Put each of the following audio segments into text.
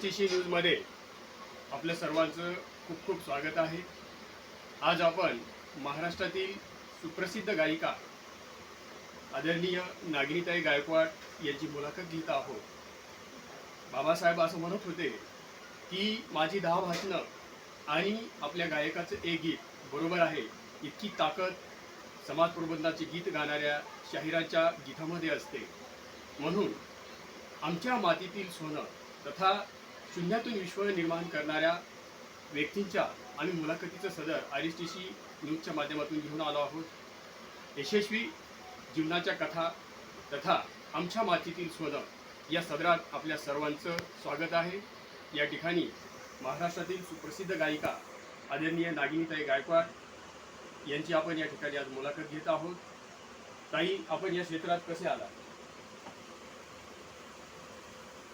S T C न्यूजमध्ये आपल्या सर्वांचं खूप खूप स्वागत आहे. आज आपण महाराष्ट्रातील सुप्रसिद्ध गायिका आदरणीय नागिनीताई गायकवाड यांची मुलाखत घेत आहोत. बाबासाहेब असं म्हणत होते की माझी दहा भाषणं आणि आपल्या गायकाचं एक गीत बरोबर आहे इतकी ताकद समाज प्रबंधाचे गीत गाणाऱ्या शाहिराच्या गीतामध्ये असते. म्हणून आमच्या मातीतील सोनं तथा शून्यातून विश्व निर्माण करणाऱ्या व्यक्तींच्या आम्ही मुलाखतीचं सदर आर एस टी सी न्यूजच्या माध्यमातून घेऊन आलो आहोत. यशस्वी जीवनाच्या कथा तथा आमच्या मातीतील सोनं या सदरात आपल्या सर्वांचं स्वागत आहे. या ठिकाणी महाराष्ट्रातील सुप्रसिद्ध गायिका आदरणीय नागिनीताई गायकवाड यांची आपण या ठिकाणी आज मुलाखत घेत आहोत. ताई आपण या क्षेत्रात कसे आला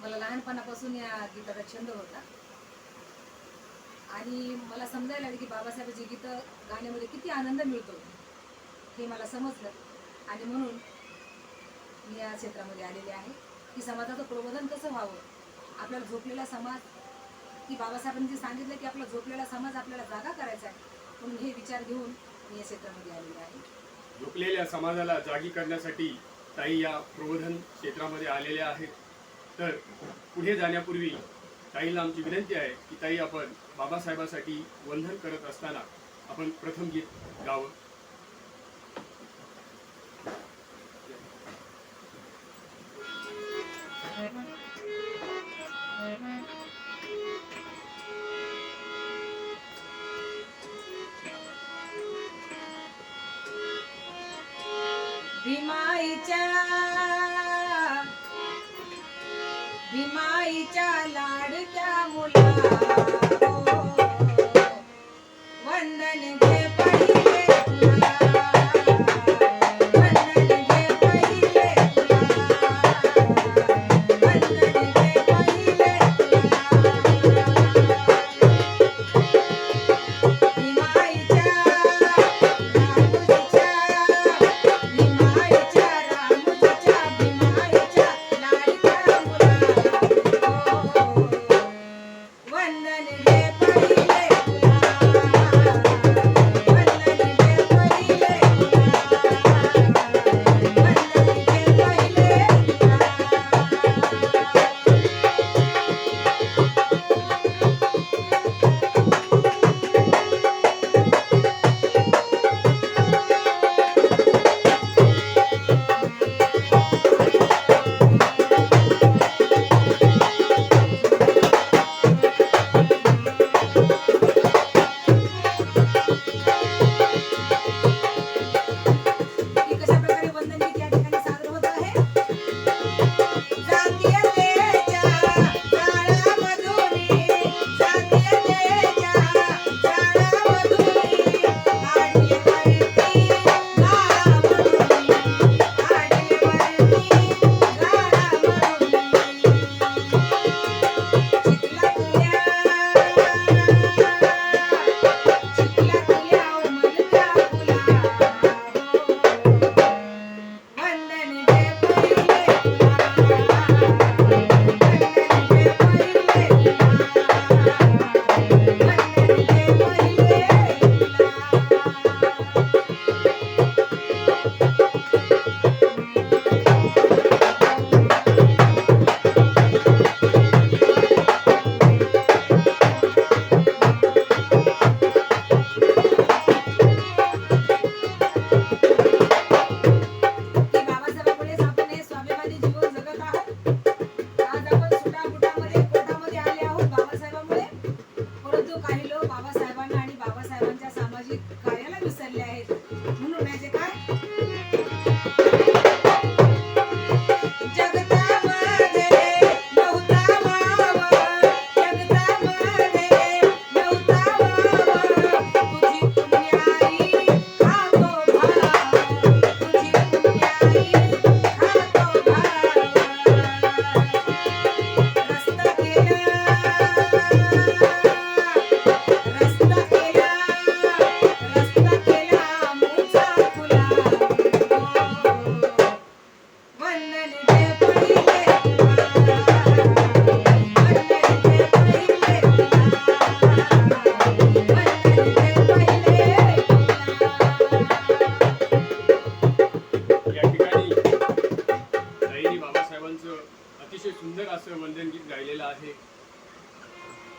मला लहानपणापासून या गीताचा छंद होता. आणि मला समजायला लागलं की बाबासाहेबांची गीतं गाण्यामध्ये किती आनंद मिळतो हे मला समजलं. आणि म्हणून मी या क्षेत्रामध्ये आलेले आहे. की समाजाचं प्रबोधन कसं व्हावं? आपल्याला झोपलेला समाज की बाबासाहेबांनी जे सांगितलं की आपला झोपलेला समाज आपल्याला जागा करायचा आहे म्हणून हे विचार घेऊन मी या क्षेत्रामध्ये आलेले आहे. झोपलेल्या समाजाला जागी करण्यासाठी ताई या प्रबोधन क्षेत्रामध्ये आलेल्या आहेत. तर पुढे जाण्यापूर्वी ताईला आमची विनंती आहे की ताई आपण बाबासाहेबासाठी वंदन करत असताना आपण प्रथम गीत गावं.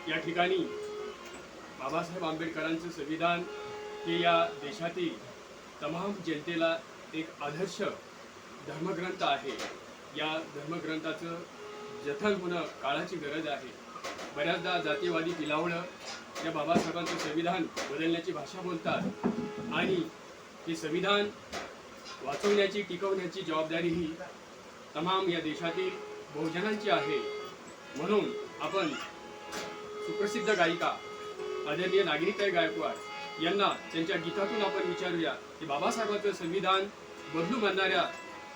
या ठिकाणी बाबासाहेब आंबेडकरांचं संविधान हे या देशातील तमाम जनतेला एक आदर्श धर्मग्रंथ आहे. या धर्मग्रंथाचं जतन होणं काळाची गरज आहे. बऱ्याचदा जातीवादी पिलावळं या बाबासाहेबांचं संविधान बदलण्याची भाषा बोलतात आणि हे संविधान वाचवण्याची टिकवण्याची जबाबदारी ही तमाम या देशातील बहुजनांची आहे. म्हणून आपण सुप्रसिद्ध गायिका आदरणीय नागरिकताई गायकवाड यांना त्यांच्या गीतातून आपण विचारूया की बाबासाहेबांचं संविधान बदलू म्हणणाऱ्या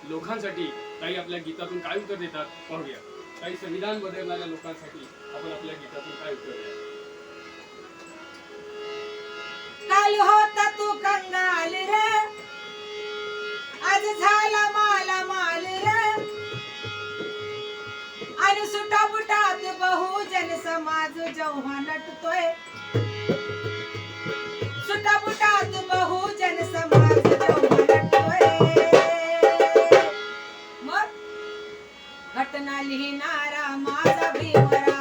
लोकांसाठी काही आपल्या गीतातून काय उत्तर देतात पाहूया. काही संविधान बदलणाऱ्या लोकांसाठी आपण आपल्या गीतातून काय उत्तर द्या काल होता तू कंगाल रे. आज झाला आणि सुटाबुटात बहुजन समाज जेव्हा नटतोय. सुटाबुटात बहुजन समाज जेव्हा नटतोय. मग घटना लिहिणारा माझा भीमरा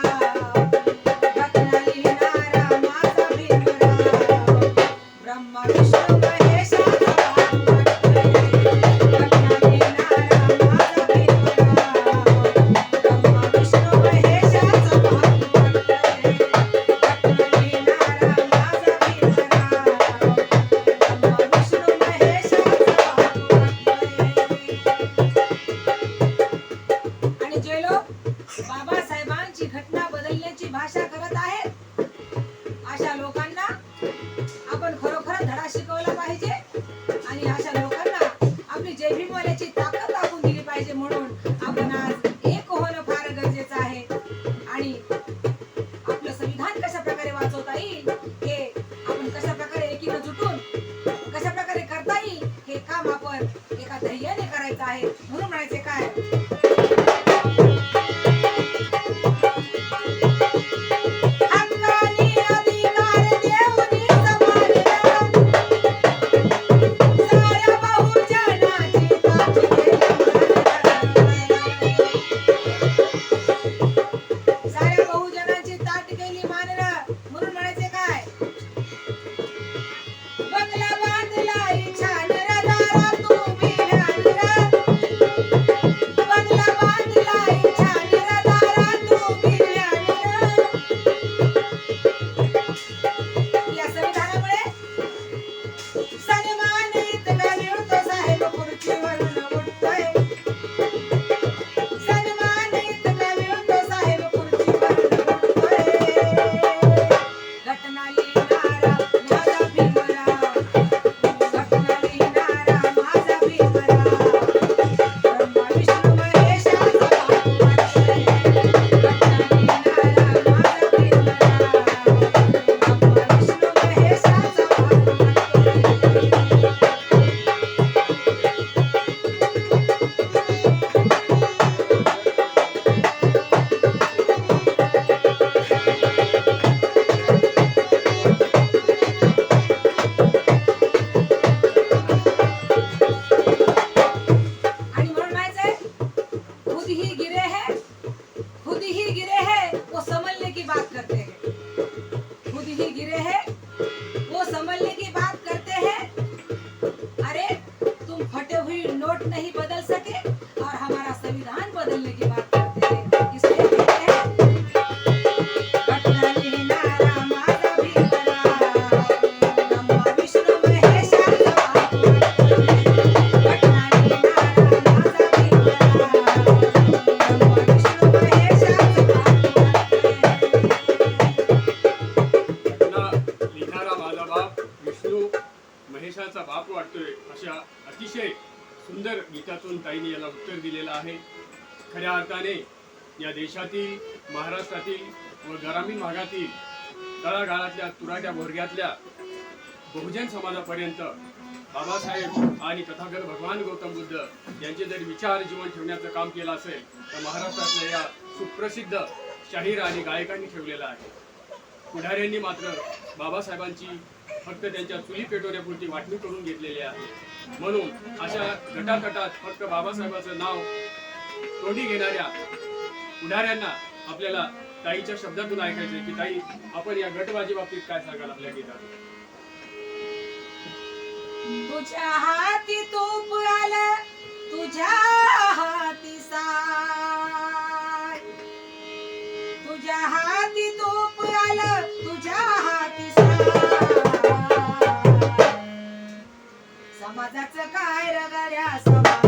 माध्यमातून ताईने याला उत्तर दिलेलं आहे. खऱ्या अर्थाने या देशातील महाराष्ट्रातील व ग्रामीण भागातील तळागाळातल्या तुराट्या भोरग्यातल्या बहुजन समाजापर्यंत बाबासाहेब आणि तथागत भगवान गौतम बुद्ध यांचे जर विचार जीवन ठेवण्याचं काम केलं असेल तर महाराष्ट्रातल्या या सुप्रसिद्ध शाहीर आणि गायकांनी ठेवलेलं आहे. पुढाऱ्यांनी मात्र बाबासाहेबांची फक्त त्यांच्या चुली पेटवण्यापुरती वाटणी करून घेतलेली आहे. म्हणून अशा गटाकटात फक्त बाबासाहेबांचं नाव तोंडी घेणाऱ्या पुढाऱ्यांना आपल्याला ताईच्या शब्दातून ऐकायचं की ताई आपण या गटबाजी बाबतीत काय सांगाल आपल्या गीतात तुझ्या हाती तोप आला तुझ्या काय रगड्या सभा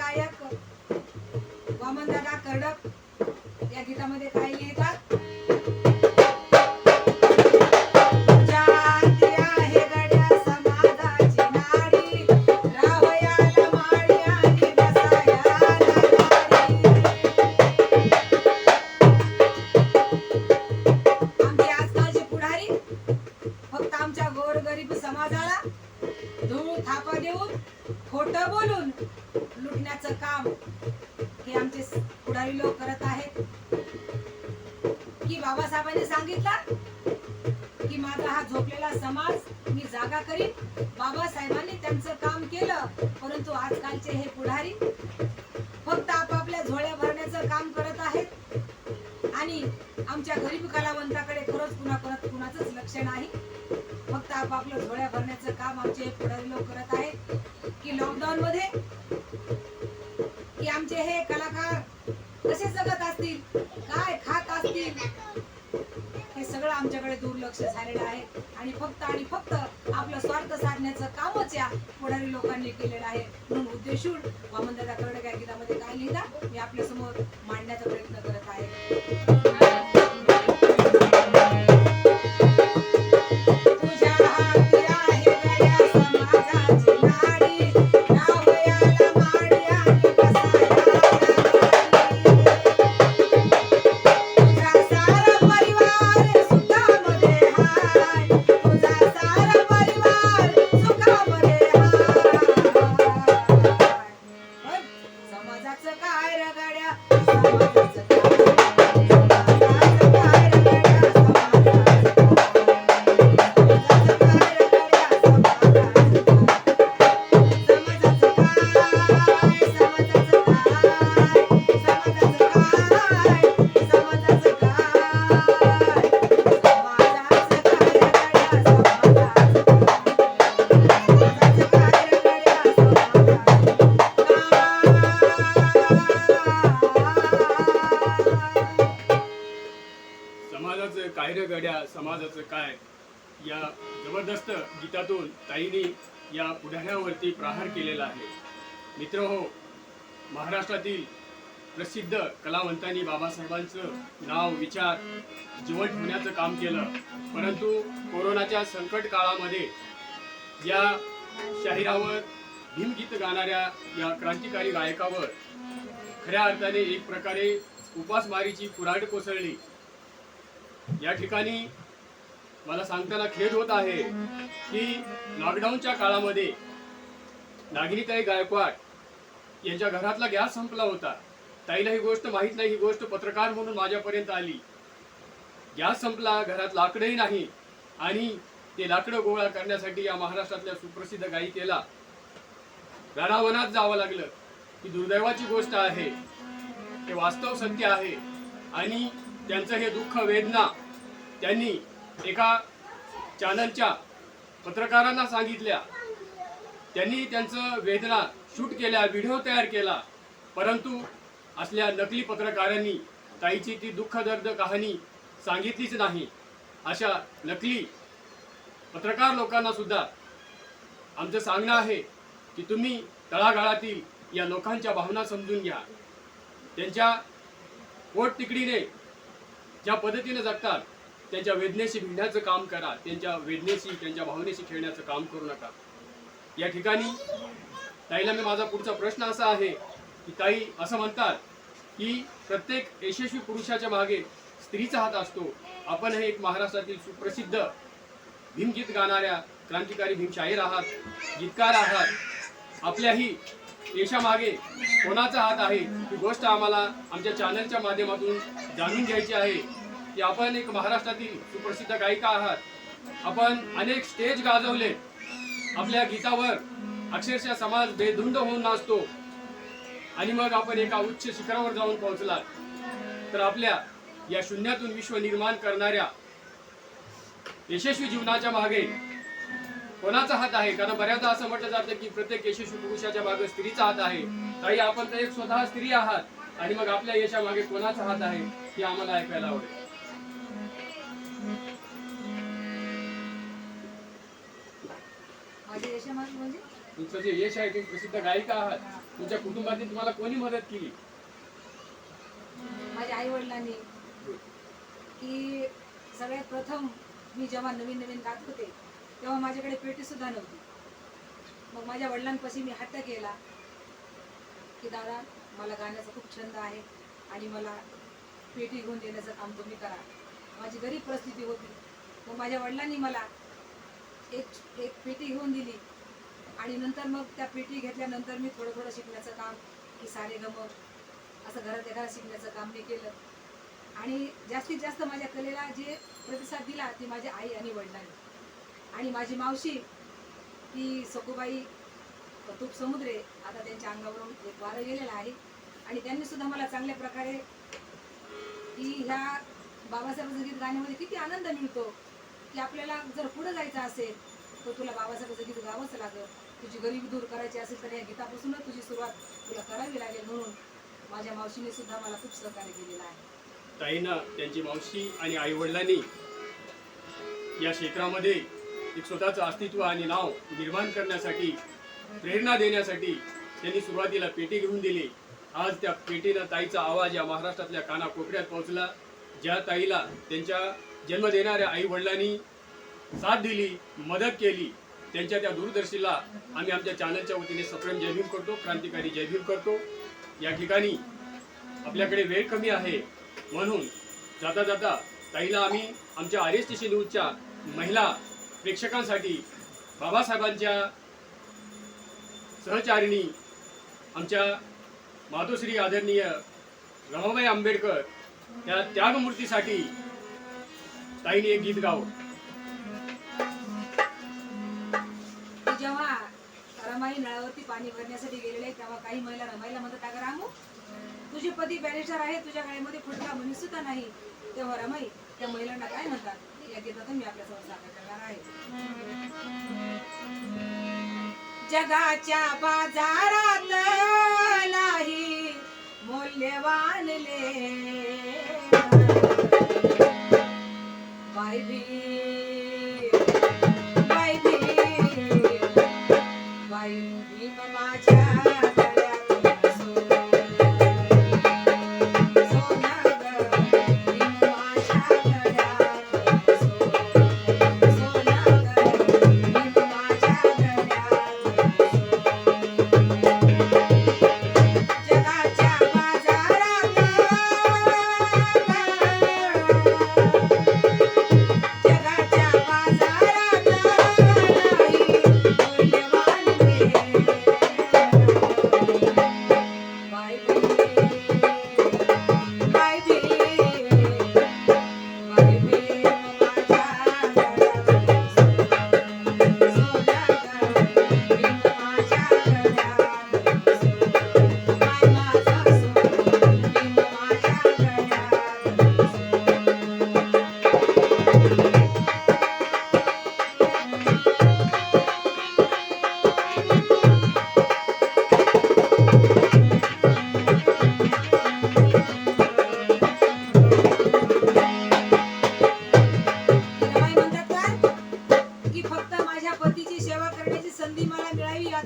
गायक शिक्षण आहे. फक्त आपापलं झोळ्या भरण्याचं काम आमचे पुढारी लोक करत आहेत. की लॉकडाऊन मध्ये की आमचे हे कलाकार कसे जगत असतील काय खात असतील हे सगळं आमच्याकडे दुर्लक्ष झालेलं आहे. आणि फक्त आणि फक्त आपलं स्वार्थ साधण्याचं कामच या पुढारी लोकांनी केलेलं आहे. म्हणून उद्देशून वामनदादा मित्र हो महाराष्ट्रातील प्रसिद्ध कलावंतांनी बाबासाहेबांचं नाव विचार जीवन ठेवण्याचं काम केलं. परंतु कोरोनाच्या संकट काळामध्ये या शाहिरावर भीमगीत गाणाऱ्या या क्रांतिकारी गायकावर खऱ्या अर्थाने एक प्रकारे उपासमारीची कुऱ्हाड कोसळली. या ठिकाणी मला सांगताना खेद होत आहे की लॉकडाऊनच्या काळामध्ये नागरिकाई गायकवाड यांच्या घरातला गॅस संपला होता. ताईला ही गोष्ट माहीत नाही ही गोष्ट पत्रकार म्हणून माझ्यापर्यंत आली. गॅस संपला घरात लाकडही नाही. आणि ते लाकडं गोळा करण्यासाठी या महाराष्ट्रातल्या सुप्रसिद्ध गायिकेला राणावनात जावं लागलं. ही दुर्दैवाची गोष्ट आहे. हे वास्तव सत्य आहे. आणि त्यांचं हे दुःख वेदना त्यांनी एका चॅनलच्या पत्रकारांना सांगितल्या. त्यांनी त्यांचं वेदना शूट केल्या व्हिडिओ तयार केला परंतु असल्या नकली पत्रकारांनी ताईची ती दुःखदर्द कहाणी सांगितलीच नाही. अशा नकली पत्रकार लोकांना सुद्धा आमचं सांगणं आहे की तुम्ही तळागाळातील या लोकांच्या भावना समजून घ्या. त्यांच्या पोट तिकडीने ज्या पद्धतीने जगतात त्यांच्या वेदनेशी भिडण्याचं काम करा त्यांच्या वेदनेशी त्यांच्या भावनेशी खेळण्याचं काम करू नका. या ठिकाणी ताईला मी माझा पुढचा प्रश्न असा आहे की ताई असं म्हणतात की प्रत्येक यशस्वी पुरुषाच्या मागे स्त्रीचा हात असतो. आपण हे एक महाराष्ट्रातील सुप्रसिद्ध भीमगीत गाणाऱ्या क्रांतिकारी भीमशाहीर आहात गीतकार आहात. आपल्याही यशामागे कोणाचा हात आहे ही गोष्ट आम्हाला आमच्या चॅनलच्या माध्यमातून जाणून घ्यायची आहे की आपण एक महाराष्ट्रातील सुप्रसिद्ध गायिका आहात. आपण अनेक स्टेज गाजवले. आपल्या गीतावर अक्षरशः समाज बेधुंड होऊन नाचतो. आणि मग आपण एका उच्च शिखरावर जाऊन पोहोचलात. तर आपल्या या शून्यातून विश्व निर्माण करणाऱ्या यशस्वी जीवनाच्या मागे कोणाचा हात आहे? कारण बऱ्याचदा असं म्हटलं जातं की प्रत्येक यशस्वी पुरुषाच्या मागे स्त्रीचा हात आहे. ताई आपण तर एक स्वतः स्त्री आहात. आणि मग आपल्या यशामागे कोणाचा हात आहे हे आम्हाला ऐकायला आवडेल. माझ्या यशामागे म्हणजे? तुमचं जे यश आहे तुम्ही प्रसिद्ध गायिका आहात तुमच्या कुटुंबातील तुम्हाला कोणी मदत केली? माझ्या आई वडिलांनी की सगळ्यात प्रथम मी जेव्हा नवीन नवीन गात होते तेव्हा माझ्याकडे पेटी सुद्धा नव्हती. मग माझ्या वडिलांपाशी मी हट्ट केला की दादा मला गाण्याचा खूप छंद आहे आणि मला पेटी घेऊन देण्याचं काम तुम्ही करा. माझी गरीब परिस्थिती होती. मग माझ्या वडिलांनी मला एक एक पेटी घेऊन दिली. आणि नंतर मग त्या पेटी घेतल्यानंतर मी थोडं थोडं शिकण्याचं काम की सारे गम असं घरात एखादा शिकण्याचं काम मी केलं. आणि जास्तीत जास्त माझ्या कलेला जे प्रतिसाद दिला ते माझ्या आई आणि वडिलांनी. आणि माझी मावशी ती सखूबाई तुप समुद्रे आता त्यांच्या अंगावरून एक वारं गेलेलं आहे. आणि त्यांनी सुद्धा मला चांगल्या प्रकारे की ह्या बाबासाहेबांचं गीत गाण्यामध्ये किती आनंद मिळतो की आपल्याला जर पुढं जायचं असेल तर तुला बाबासाहेबांचं गीत गावंच लागतं तुझी गरिबी दूर करायची असेल तर या गीतापासूनच तुझी सुरुवात तुला करावी लागेल म्हणून माझ्या मावशीने सुद्धा मला खूप सहकार्य केलेलं आहे. ताईनं त्यांची मावशी आणि आई वडिलांनी या क्षेत्रामध्ये एक स्वतःचं अस्तित्व आणि नाव निर्माण करण्यासाठी प्रेरणा देण्यासाठी त्यांनी सुरुवातीला पेटी घेऊन दिली. आज त्या पेटीनं ताईचा आवाज या महाराष्ट्रातल्या कानाकोपऱ्यात पोहोचला ज्या ताईला त्यांच्या जन्म देणाऱ्या आई वडिलांनी साथ दिली मदत केली. त्यांच्या त्या दूरदर्शीला आम्ही आमच्या चॅनलच्या वतीने सप्रेम जयभीम करतो क्रांतिकारी जयभीम करतो. या ठिकाणी आपल्याकडे वेळ कमी आहे म्हणून जाता जाता ताईला आम्ही आमच्या आर एस टी सी न्यूजच्या महिला प्रेक्षकांसाठी बाबासाहेबांच्या सहचारिणी आमच्या मातोश्री आदरणीय रमाबाई आंबेडकर त्या त्यागमूर्तीसाठी ताईने एक गीत गावं. रमाई नळावरती पाणी भरण्यासाठी गेलेले तेव्हा काही महिला रमाईला म्हणतात अगं रामू तुझे पती बॅरिस्टर आहे तुझ्या गाडीमध्ये फुटका म्हणून सुद्धा नाही. तेव्हा रमाई त्या महिलांना काय म्हणतात? या गीतातून मी आपल्यासमोर सादर करणार आहे. जगाच्या बाजारात नाही मूल्यवान ले बाई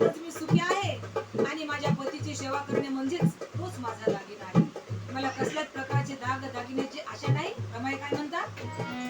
मिळावी मी सुखी आहे? आणि माझ्या पतीची सेवा करणे म्हणजेच तोच माझा दागिना आहे. मला कसल्याच प्रकारचे दाग दागिन्याची आशा नाही. रमाई काय म्हणतात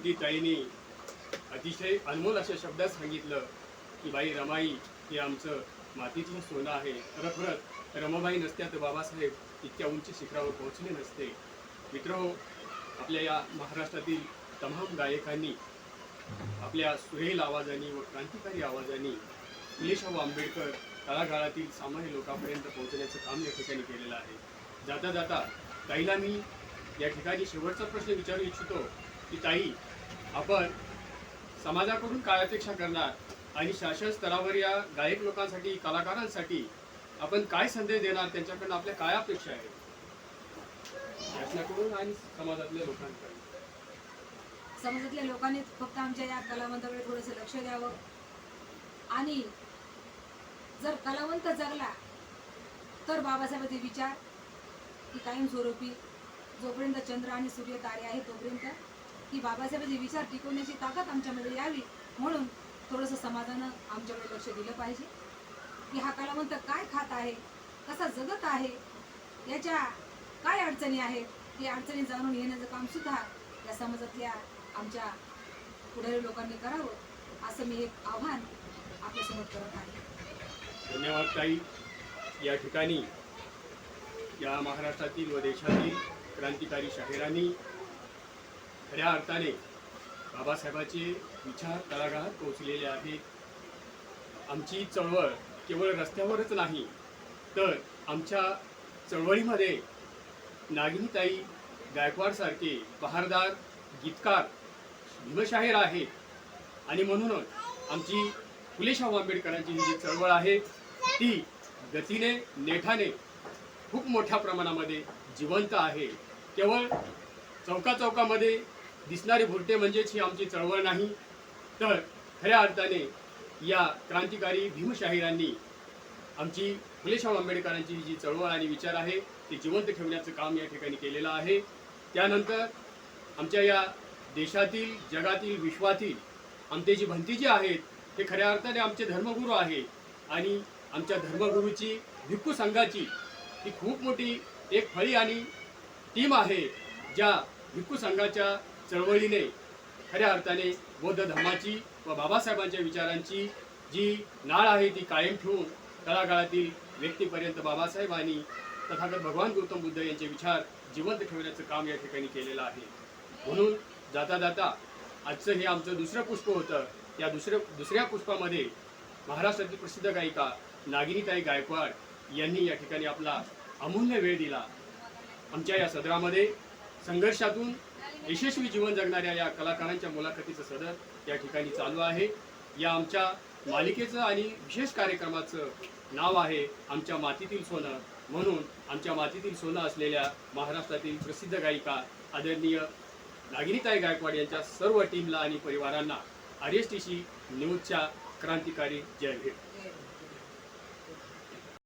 यांच्यावरती ताईंनी अतिशय अनमोल अशा शब्दात सांगितलं की बाई रमाई हे आमचं मातीतलं सोनं आहे. खरखरच रमाबाई नसत्या तर बाबासाहेब. इतक्या उंच शिखरावर पोहोचले नसते. मित्र हो, आपल्या या महाराष्ट्रातील तमाम गायकांनी आपल्या सुरेल आवाजाने व क्रांतिकारी आवाजाने फुलेशाहू आंबेडकर तळागाळातील सामान्य लोकांपर्यंत पोहोचण्याचं काम या ठिकाणी केलेलं आहे. जाता जाता ताईला मी या ठिकाणी शेवटचा प्रश्न विचारू इच्छितो की ताई आपण समाजाकडून काय अपेक्षा करणार आणि शासन स्तरावर या गायक लोकांसाठी कलाकारांसाठी आपण काय संदेश देणार? त्यांच्याकडून आपल्या काय अपेक्षा आहेत? शासनाकडून आणि समाजातल्या लोकांकडून. समाजातल्या लोकांनी फक्त आमच्या या कलावंताकडे थोडंसं लक्ष द्यावं. आणि जर कलावंत जगला तर बाबासाहेबांचे विचार की कायमस्वरूपी जोपर्यंत चंद्र आणि सूर्य तारे आहे तोपर्यंत की बाबासाहेबांचे विचार टिकवण्याची ताकद आमच्यामध्ये यावी म्हणून थोडंसं समाजानं आमच्याकडे लक्ष दिलं पाहिजे. की हा कलावंत काय खात आहे कसा जगत आहे याच्या काय अडचणी आहेत या अडचणी जाणून घेण्याचं काम सुद्धा या समाजातल्या आमच्या पुढारी लोकांनी करावं असं मी एक आव्हान आपल्यासमोर करत आहे. धन्यवाद ताई. या ठिकाणी या महाराष्ट्रातील व देशातील क्रांतिकारी शाहिरांनी खऱ्या अर्थाने बाबासाहेबांचे विचार तळागाळात पोहोचलेले आहेत. आमची चळवळ केवळ रस्त्यावरच नाही तर आमच्या चळवळीमध्ये नागिनीताई गायकवाडसारखे बहारदार गीतकार भीमशाहीर आहेत. आणि म्हणूनच आमची फुलेशाहू आंबेडकरांची ही जी चळवळ आहे ती गतीने नेठाने खूप मोठ्या प्रमाणामध्ये जिवंत आहे. केवळ चौका चौकामध्ये दिसणारे भुरटे म्हणजेच ही आमची चळवळ नाही. तर खऱ्या अर्थाने या क्रांतिकारी भीमशाहिरांनी आमची फुले आंबेडकरांची जी चळवळ आणि विचार आहे ते जिवंत ठेवण्याचं काम या ठिकाणी केलेलं आहे. त्यानंतर आमच्या या देशातील जगातील विश्वातील आमचे जी भंतीजी आहेत ते खऱ्या अर्थाने आमचे धर्मगुरू आहे आणि आमच्या धर्मगुरूची भिक्खू संघाची ही खूप मोठी एक फळी आणि टीम आहे ज्या भिक्खू संघाच्या चळवळीने खऱ्या अर्थाने बौद्ध धर्माची व बाबासाहेबांच्या विचारांची जी नाळ आहे ती कायम ठेवून तळागाळातील व्यक्तीपर्यंत बाबासाहेबांनी तथागत भगवान गौतम बुद्ध यांचे विचार जिवंत ठेवण्याचं काम या ठिकाणी केलेलं आहे. म्हणून जाता जाता आजचं हे आमचं दुसरं पुष्प होतं. या दुसऱ्या दुसऱ्या पुष्पामध्ये महाराष्ट्रातील प्रसिद्ध गायिका नागिनीताई गायकवाड यांनी या ठिकाणी आपला अमूल्य वेळ दिला. आमच्या या सदरामध्ये संघर्षातून यशस्वी जीवन जगणाऱ्या या कलाकारांच्या मुलाखतीचं सदर या ठिकाणी चालू आहे. या आमच्या मालिकेचं आणि विशेष कार्यक्रमाचं नाव आहे आमच्या मातीतील सोनं. म्हणून आमच्या मातीतील सोनं असलेल्या महाराष्ट्रातील प्रसिद्ध गायिका आदरणीय नागिनीताई गायकवाड यांच्या सर्व टीमला आणि परिवारांना आर एस टी सी न्यूजच्या क्रांतिकारी जय भेट.